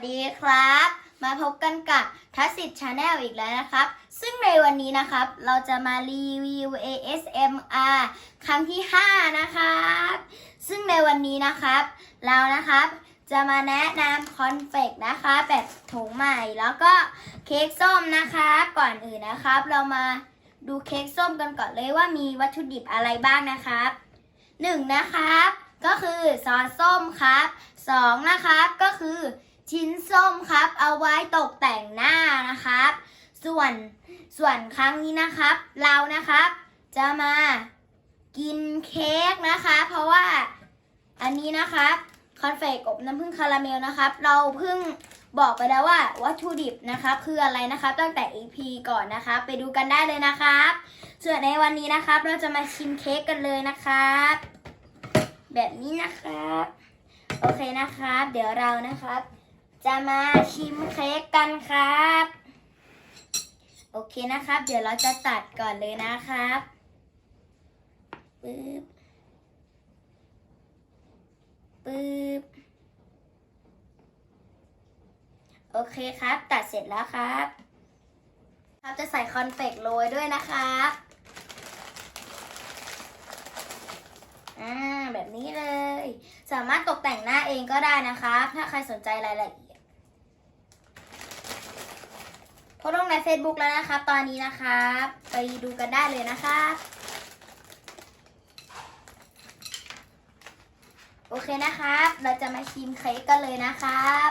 สวัสดีครับ มาพบกันกับทัศสิทธิ์ชาแนลอีกแล้วนะครับ ซึ่งในวันนี้นะครับ เราจะมารีวิว ASMR ครั้งที่ 5 นะครับ ซึ่งในวันนี้นะครับ เรานะครับจะมาแนะนำคอนเฟกนะคะ แบบถุงใหม่แล้วก็เค้กส้มนะคะ ก่อนอื่นนะครับ เรามาดูเค้กส้มกันก่อนเลยว่ามีวัตถุดิบอะไรบ้างนะครับหนึ่งนะครับ ก็คือซอสส้มครับสองนะครับก็คือ ชิ้นส้มครับ เอาไว้ตกแต่งหน้านะครับ ส่วนส่วนครั้งนี้นะครับ เรานะครับ จะมากินเค้กนะคะ เพราะว่าอันนี้นะครับคอนเฟกอบน้ำผึ้งคาราเมลนะครับ เราเพิ่งบอกไปแล้วว่าวัตถุดิบนะครับคืออะไรนะครับตั้งแต่ EP ก่อนนะครับไปดูกันได้เลยนะครับส่วนในวันนี้นะครับ เราจะมาชิมเค้กกันเลยนะครับ แบบนี้นะครับ โอเคนะครับ เดี๋ยวเรานะครับ จะมาชิมเค้กกันครับ โอเคนะครับ เดี๋ยวเราจะตัดก่อนเลยนะครับปึ๊บปึ๊บโอเคครับ ตัดเสร็จแล้วครับ ครับจะใส่คอนเฟกต์โรยด้วยนะครับอ่าแบบนี้เลย สามารถตกแต่งหน้าเองก็ได้นะครับถ้าใครสนใจรายละเอียด โพสต์ลงใน Facebook แล้วนะครับ ตอนนี้นะครับ ไปดูกันได้เลยนะครับ โอเคนะครับ เราจะมาชิมเค้กกันเลยนะครับ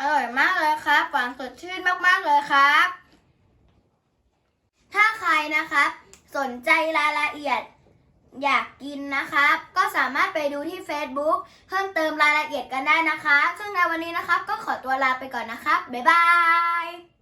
อร่อยมากเลยครับ หวานสดชื่นมากๆเลยครับ ถ้าใครนะครับ สนใจรายละเอียดอยากกินนะครับ ก็สามารถไปดูที่ Facebook เพิ่มเติมรายละเอียดกันได้นะคะ ซึ่งในวันนี้นะครับ ก็ขอตัวลาไปก่อนนะครับ บ๊ายบาย